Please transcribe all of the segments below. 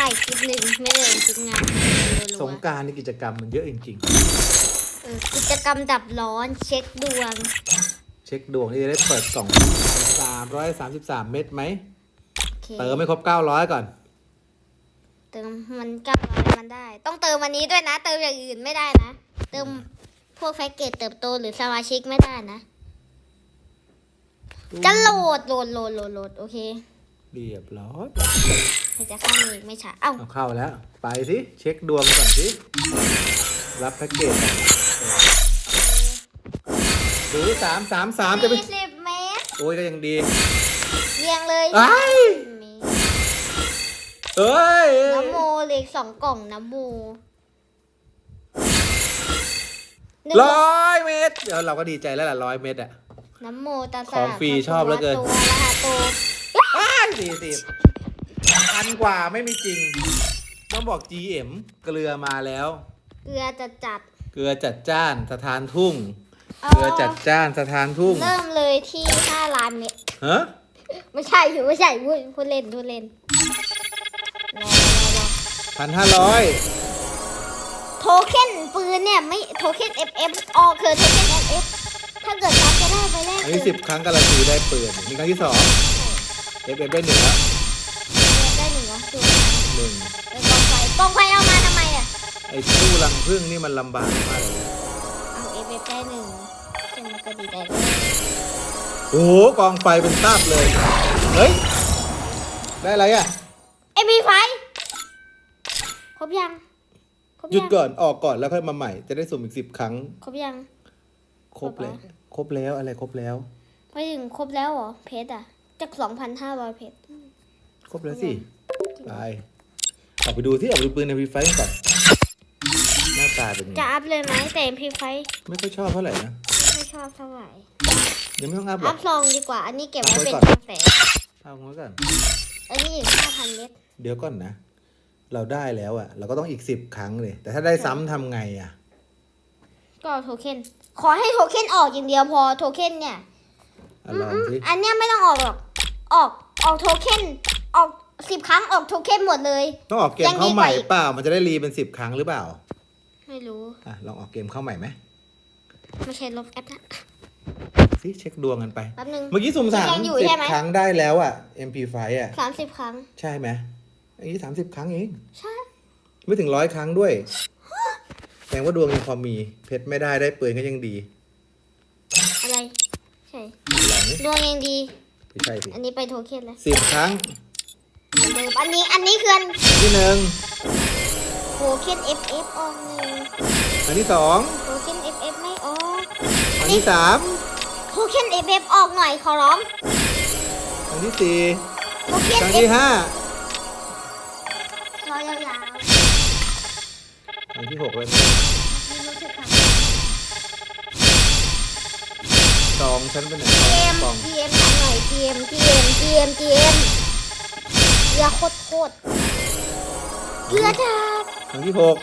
ถ่ายคลิปหนึ่งไม่ได้ลงคลิปงานรัวๆสงกรารในกิจกรรมมันเยอะจริงเออกิจกรรมดับร้อนเช็คดวง ๆ เช็คดวงนี่จะได้เปิดกล่องสามร้อยสามสิบสามเม็ดไหม โอเค เติมไม่ครบเก้าร้อยก่อน เติมมันเก้าร้อยมันได้ ต้องเติมวันนี้ด้วยนะ เติมอย่างอื่นไม่ได้นะ เติมพวกแพ็กเกจเติบโตหรือสมาชิกไม่ได้นะ จะโหลดโหลดโหลดโหลดโหลดโอเค เรียบร้อยใครจะเข้ามาอีกไม่ช้าเอ้าเอาเข้าแล้ว ไปสิ เช็คดวงก่อนสิ รับแพ็กเกจก่อนดูสามสามสามจะไปสี่สิบเมตรโอ้ยก็ยังดีเรียงเลยไอ้ยมีเอ้ยน้ำโมเหล็กสองกล่องน้ำโมหนึ่งร้อยเมตรเดี๋ยวเราก็ดีใจแล้วล่ะร้อยเมตรอะน้ำโมตาของฟรีชอบเหลือเกิน ตัวรหัสตัวสี่สิบ พันกว่าไม่มีจริง ต้องบอก GM เกลือมาแล้ว เกลือจะจัดเกลือจัดจ้านสถานทุ่งเอาเกลือจัดจ้านสถานทุ่งเริ่มเลยที่ห้าล้านเมตรฮะไม่ใช่อยู่ไม่ใช่พูดพูดเล่นพูดเล่นรอรอรอพันห้าร้อยโทเค็นปืนเนี่ยไม่โทเค็น FF ออกคือโทเค็น FF ถ้าเกิดรับจะได้ไปแรกอันนี้สิบครั้งการันตีได้ปืนนี่ครั้งที่สองเอฟเอฟได้หนึ่งแล้วได้หนึ่งเหรอดูหนึ่งเออกองไฟกองไฟเอามาทำไมอะ ไอ้ตู้รังพึ่งนี่มันลำบากมากเลยเอา FF ได้หนึ่งเช่นมันก็ดีใจโอ้โหกองไฟเป็นซาบเลย เฮ้ย ได้อะไรอะ เอ็มพีไฟ ครบยังครบหยุดยังก่อนออกก่อนแล้วค่อยมาใหม่ จะได้สุ่มอีกสิบครั้ง ครบยัง ครบครบแล้แล้ววครบแล้วอะไรครบแล้ว ไปถึงครบแล้วเหรอ เพชรอะจากสองพันห้าร้อยเพชร ครบแล้วสิ ไปออกไปดูที่ออกไปดูปืนในพีไฟก่อนหน้าตาเป็นไงจะอัพเลยไหมแต่เอ็มพีไฟไม่ค่อยชอบเท่าไหร่นะไม่ค่อยชอบเท่าไหร่ยังไม่ต้องอัพหรอัอกพซองดีกว่า อันนี้เก็บไว้อัพไว้เป็นก่อนกาแฟเอาไว้ก่อนอันนี้อีกห้าพันเมตรเดี๋ยวก่อนนะ เราได้แล้วอะเราก็ต้องอีกสิบครั้งเลย แต่ถ้าได้ซ้ำทำไงอะก็เอาโทเค็นขอให้โทเค็นออกอย่างเดียวพอโทเค็นเนี่ยอะลองสิ อันเนี้ยไม่ต้องออกหรอก ออกออกโทเค็นออก สิบครั้งออกโทเค็นหมดเลย ต้องออกเกมเข้าใหม่เปล่า มันจะได้รีเป็นสิบครั้งหรือเปล่า ไม่รู้อะลองออกเกมเข้าใหม่ไหมไม่ใช่ลบแอปนะสิเช็คดวงกันไป แป๊บนึง เมื่อกี้สุ่มสามยังอยู่สิใช่บไหม ครั้งได้แล้วอะ MP5 อะสามสิบครั้ง ใช่ไหมอันนี้สามสิบครั้งเอง ใช่ ไม่ถึงร้อยครั้งด้วย แสดงว่าดวงยังพอมี เพชรไม่ได้ได้ปืนก็ยังดีอะไร ใช่ลองนี่ดวงยังดี ไม่ใช่สิอันนี้ไปโทเค็นแล้วสิบครั้ง เหมือนเดิมอันนี้อันนี้คืออันที่หนึ่งโทเค็น FF ออกหนึ่งอันที่สองโทเค็น FF ไม่ออกอันที่สามโทเค็น FF ออกหน่อยขอร้องอันที่สี่โทเค็นครั้ง F ที่ห้ารอยาวอันที่หกเลยๆไม่รู้สึกค่ะสองฉันเป็นไหนเกมสอง เกมทำหน่อยเกมเกมเกมเกมเก ลือโคตรโคตรเกลือจัดครั้งที่หก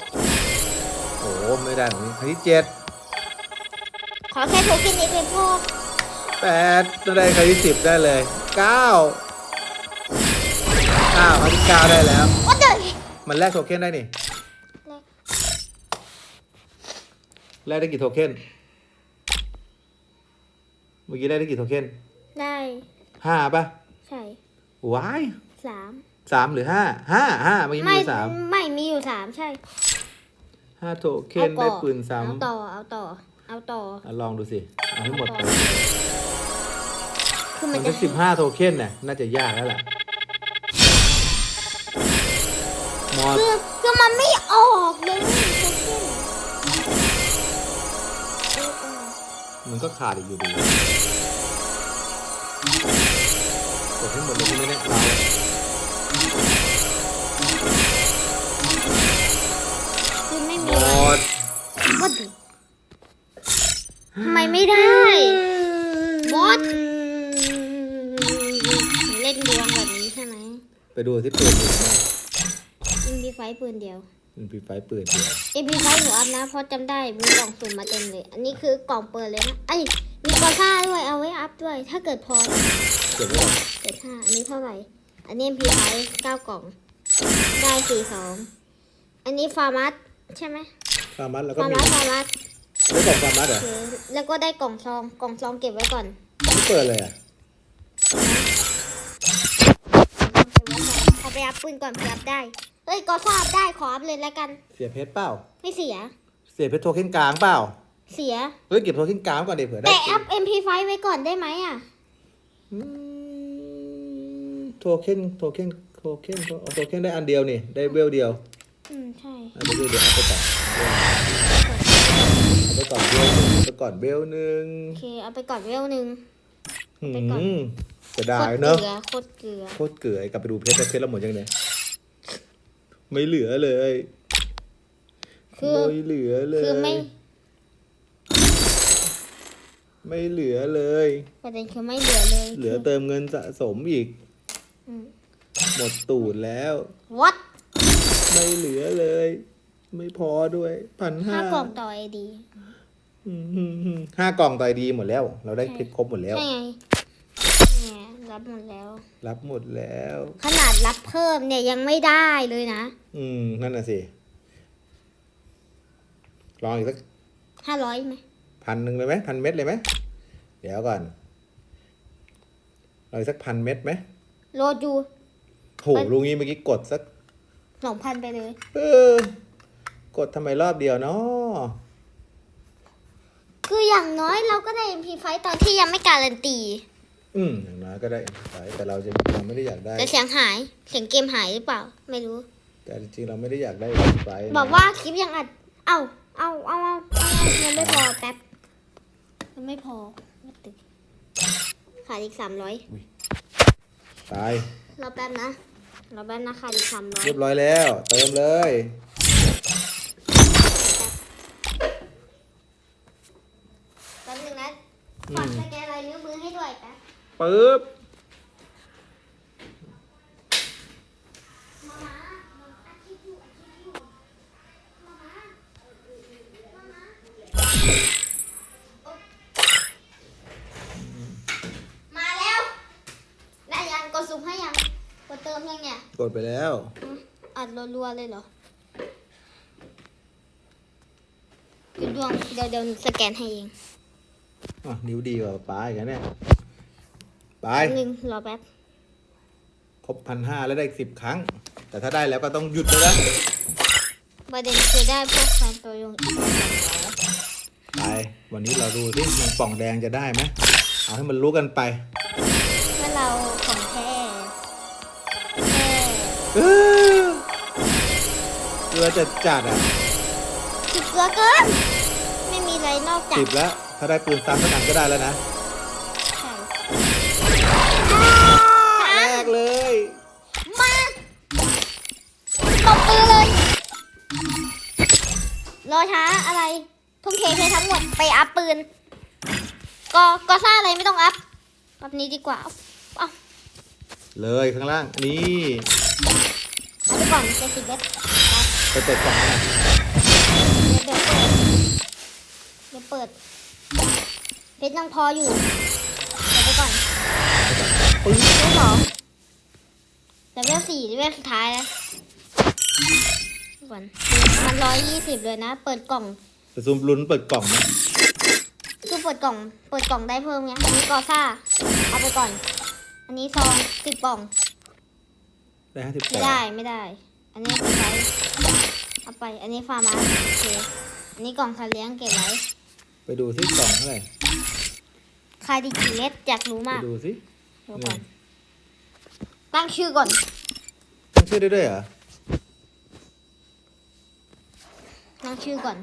โอ้ไม่ได้ของนี้ครั้งที่เจ็ดขอแค่โทเค็น FF พอแปดจะได้ครั้งที่สิบได้เลยเก้าเก้าครั้งที่เก้าได้แล้วว่าเดินมันแลกโทเค็นได้นี่แลกได้กี่โทเค็นเมื่อกี้ได้ได้กี่โทเค็นได้ห้าป่ะใช่ว้าย สามสามหรือห้าห้าห้าเมื่อกี้มีไม่อยู่สามไม่มีอยู่สามใช่ห้าโทเค็นได้ปืนซ้เอาต่อเอาต่อ เอาต่อำอะลองดูสิเอาให้หมดไปคือมัมันนจะจะสิบห้าโทเค็นเนี่ยน่าจะยากแล้วแหละมอดคือคือมันไม่ออกเลยโทเค็นเออเออมันก็ขาดอีกอยู่ดีกดให้หมดเลยใช่ไหมเนี่ยเรา คือไม่หมมีอะไรดว่าดิทำไมไม่ได้ บอส เล่นดวงแบบนี้ใช่ไหมไปดูที่ปืนอยู่บ้างอินพีไฟปืนเดียว มันปีไฟปืนเดียวอินพีไฟหนูอัพนะเพราะจำได้มีกล่องสุ่มมาเต็มเลย อันนี้คือกล่องเปิดเลยนะไอ้ยมีกอซ่าด้วยเอาไว้อัพด้วย ถ้าเกิดพอ เก็บไว้ก่อน เกิดห้าอันนี้เท่าไหร่ อันนี้อินพีไฟเก้ากล่อง ได้สี่สอง อันนี้ฟาร์มัสใช่ไหมฟาร์มัสแล้วก็ฟาร์มีมัสฟาร์มัสได้กล่องฟาร์มัสเหรอโอเคแล้วก็ได้กล่องซอง กล่องซองเก็บไว้ก่อนไม่เปิดเลยอะเอาไปอัพปืนก่อนไปอัพได้เอ้ยก็ทราบได้ขออัพเลยแล้วกัน เสียเพชรเปล่า ไม่เสีย เสียเพชรโทเค็นกลางเปล่า เสีย เฮ้ยเก็บโทเค็นกลางก่อนเดี๋ยวเผื่อได้แต่อัพ MP5 ไว้ก่อนได้ไหมอะ อืมโท เค็นโทเค็นโทเค็นโทโทเค็นได้อันเดียวนี่ได้เวลเดียว อืมใช่อันเดียวเดี๋ยวเอาไปก่อนเอาไปก่อนเวลหนึ่งเอาไปก่อนเวลหนึ่งโอเคเอาไปก่อนเวลหนึ่ง อืไปก่อน มจะได้โคตรเนอะเกลือโคตรเกลือโคตรเกลือกลับไปดูเพชรแต่เพชรเราหมดยังไงไม่เหลือเลยคือไม่เหลือเลยคือไม่ไม่เหลือเลย ประเด็นคือไม่เหลือเลยเหลือเติมเงินสะสมอีกอืม หมดตูดแล้ว what ไม่เหลือเลย ไม่พอด้วยพันห้าห้ากล่องต่อไอดีห้ากล่องต่อยดีหมดแล้ว เราได้เพชรครบหมดแล้ว ใช่ไงเนี่ยรับหมดแล้ว รับหมดแล้ว ขนาดรับเพิ่มเนี่ยยังไม่ได้เลยนะอืมนั่นน่ะสิลองอีกสักห้าร้อยไหมพันหนึ่งเลยไหมพันเม็ดเลยไหมเดี๋ยวก่อนลองอีกสักพันเม็ดไหม โลจูโหลุงนี้เมื่อกี้กดสักสองพันไปเลย เออ กดทำไมรอบเดียวเนาะคืออย่างน้อยเราก็ได้ MP5 ตอนที่ยังไม่การันตี อืมอย่างน้อยก็ได้ไปแต่เราจะเราไม่ได้อยากได้ แต่เสียงหาย เสียงเกมหายหรือเปล่า ไม่รู้ แต่จริงๆเราไม่ได้อยากได้ไปนะบอกว่าคลิปยังอัด เอาเอาเอาเอาเอายังไม่พอแป๊บยังไม่พอไม่ตึกขาดอีกสามร้อย ไปรอแป๊บนะรอแป๊บนะขาดอีกสามร้อยเรียบร้อยแล้ว เติมเลย แป๊บนึงนะฝากสแกนลายนิ้วมือให้ด้วยแป๊บปึ๊บ มามาอาชีพอยู่อาชีพอยู่มามามามามาแล้ว ได้ยังกดสุ่มให้ยังกดเติมยังเนี่ย ก ดไปแล้วอืมอัดรัวๆเลยเหรอหยุดดวงเดี๋ยวเดี๋ยวสแกนให้เองอะนิ้วดีกว่าป้าอีกแล้วเนี่ยไปแป๊บนึงรอแป๊บ ครบพันห้าแล้วได้สิบครั้ง แต่ถ้าได้แล้วก็ต้องหยุดเลยนะประเด็นคือได้พวกแฟนตัวยงอีกไปวันนี้เราดูสิมันป่องแดงจะได้ไหมเอาให้มันรู้กันไป เออเกลือจะจัดอะคือเกลือเกิน ไม่มีอะไรนอกจากสิบแล้ว ถ้าได้ปืนซ้ำสักอันก็ได้แล้วนะใช่แรกเลย มาตบมือเลย รอช้าอะไร ทุ่มเทไปทั้งหมดไปอัพปืน ก็ก็ซ่าอะไรไม่ต้องอัพแบบนี้ดีกว่า เอาเอาเลยข้างล่าง นี่ เอาไปก่อนเจ็ดสิบเมตรไปเปิดกล่องหน่อยเดี๋ยวเปิดเดี๋ยวเปิดเพชรยังพออยู่เดี๋ยวไปก่อนปึ๊บเลเวลสองเลเวสี่เลเวสุดท้ายแล้วก่อนมันร้อยยี่สิบเลยนะ เปิดกล่องจะซูมลุ้นเปิดกล่องนะคือเปิดกล่อง เปิดกล่องได้เพิ่มไงอันนี้กอซ่า เอาไปก่อน อันนี้ซองสิบกล่อง ได้ห้าสิบไม่ได้ไม่ได้ อันนี้ไปใช้เอาไป อันนี้ฟาร์มาโอเคอันนี้กล่องทาเลี้ยงเก็บไว้ไปดูซิกล่องเท่าไหร่ขายดีกี่เม็ดอยากรู้ไปมากดูซิเดี๋ยวก่อนตั้งชื่อก่อนต้องชื่อได้ด้วยเหรอตั้งชื่อก่อน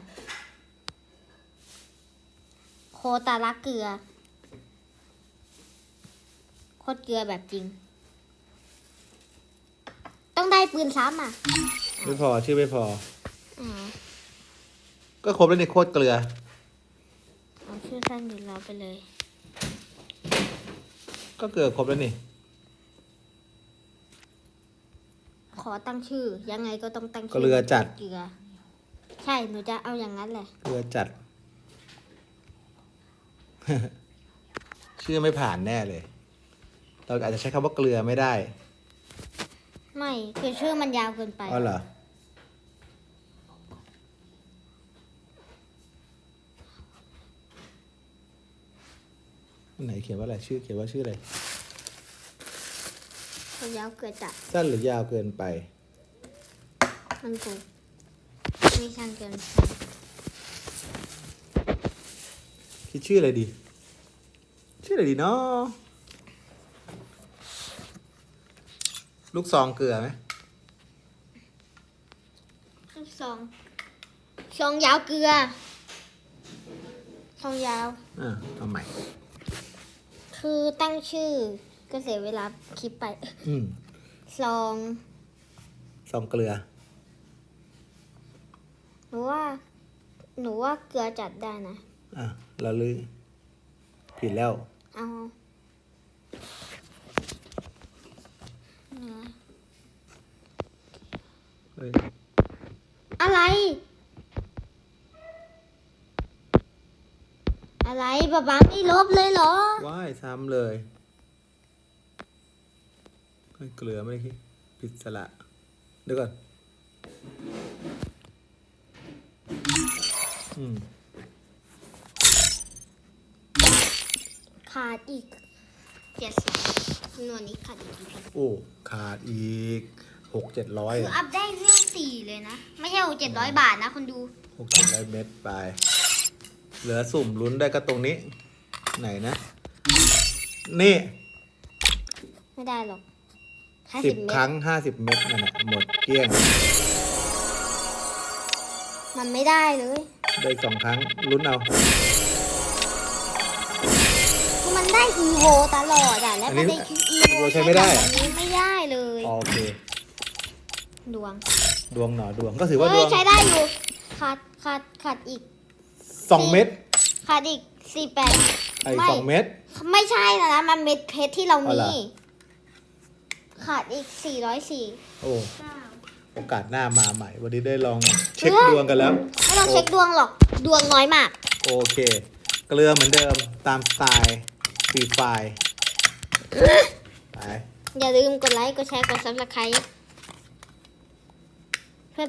โคตาลักเกลือโคตรเกลือแบบจริง ต้องได้ปืนซ้ำอะไม่พอชื่อไม่พออ่าก็ครบแล้วในโคตรเกลือ เอาชื่อสั้นเดี๋ยวเราไปเลย ก็เกลือครบแล้วนี่ขอตั้งชื่อ ยังไงก็ต้องตั้งชื่เกลือจัดเกลือ ใช่ หนูจะเอาอย่างนั้นแหละ เกลือจัด ชื่อไม่ผ่านแน่เลย เราอาจจะใช้คำว่าเกลือไม่ได้ ไมไม่คือชื่อมันยาวเกินไป อ๋อเหรอ ไหนเขียนว่าอะไรชื่อเขียนว่าชื่ออะไรมันยาวเกินจัดสั้นหรือยาวเกินไป มันกูไม่ช่างเกินไปคิดชื่ออะไรดี ชื่ออะไรดีเนาะ ลูกซองเกลือไหมซองซองยาวเกลือซองยาว อ่าเอาใหม่ คือตั้งชื่อก็เสียเวลาคลิปไปอืมซองซองเกลือ หนูว่า หนูว่าเกลือจัดได้นะ อะเราลือผิดแล้ว เอาเนื้อ เฮ้ย อะไร อะไรป๊าป๊าไม่ลบเลยเหรอ ว่ายซ้ำเลยเฮ้ยเกลือไม่ได้คิดผิดสละเดี๋ยวก่อนอืมขาดอีกเจ็ดสิบจำนวนนี้ขาดอีกกี่โอ้ ขาดอีก หกเจ็ดร้อยคืออัพได้เรื่องสี่เลยนะ ไม่ใช่เจ็ดร้อยบาทนะคนดูหกเจ็ดร้อยเม็ดไป เหลือสุ่มลุ้นได้ก็ตรงนี้ ไหนนะ นี่ ไม่ได้หรอกห้าสิสิบบเมคตรั้รงห้าสิบเม็ดนั่นแหละหมดเกลี้ยง มันไม่ได้เลยได้อีกสองครั้งลุ้นเอา คือมันได้อีโวตลอดอะและอันนี้มันได้คิวอีอีโวใช้ไม่ได้อะอันนี้ไม่ได้เลย โอเค ดวงดวงหนอดวงก็ถือว่าดเฮ้ยวงใช้ได้อยู่ขาดขาดขาดอีกสองเม็ดขาดอีกสี่แปดไอ้ไม่สองเม็ด ไม่ใช่นะนะมันเม็ดเพชรที่เราอ๋อเหรมีอขาดอีกสี่ร้อยสี่โอ้โอกาสหน้ามาใหม่ วันนี้ได้ลองเช็คดวงกันแล้ว ไม่ต้องเช็คดวงหรอกดวงน้อยมาก โอเค เกลือเหมือนเดิมตามสไตล์ฟรีไฟล์ไปอย่าลืมกดไลค์กดแชร์กดซับสไครต์ เพื่อ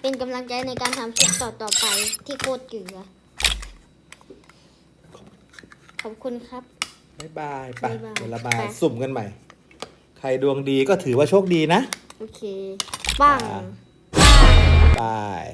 เป็นกำลังใจในการทำคลิปต่อๆไปที่โคตรเกลือขอบคุณครับ บ๊ายบายไปบ๊ายบายเดี๋ยวเรามาไป สุ่มกันใหม่ ใครดวงดีก็ถือว่าโชคดีนะโอเคบ้างอ่าบาย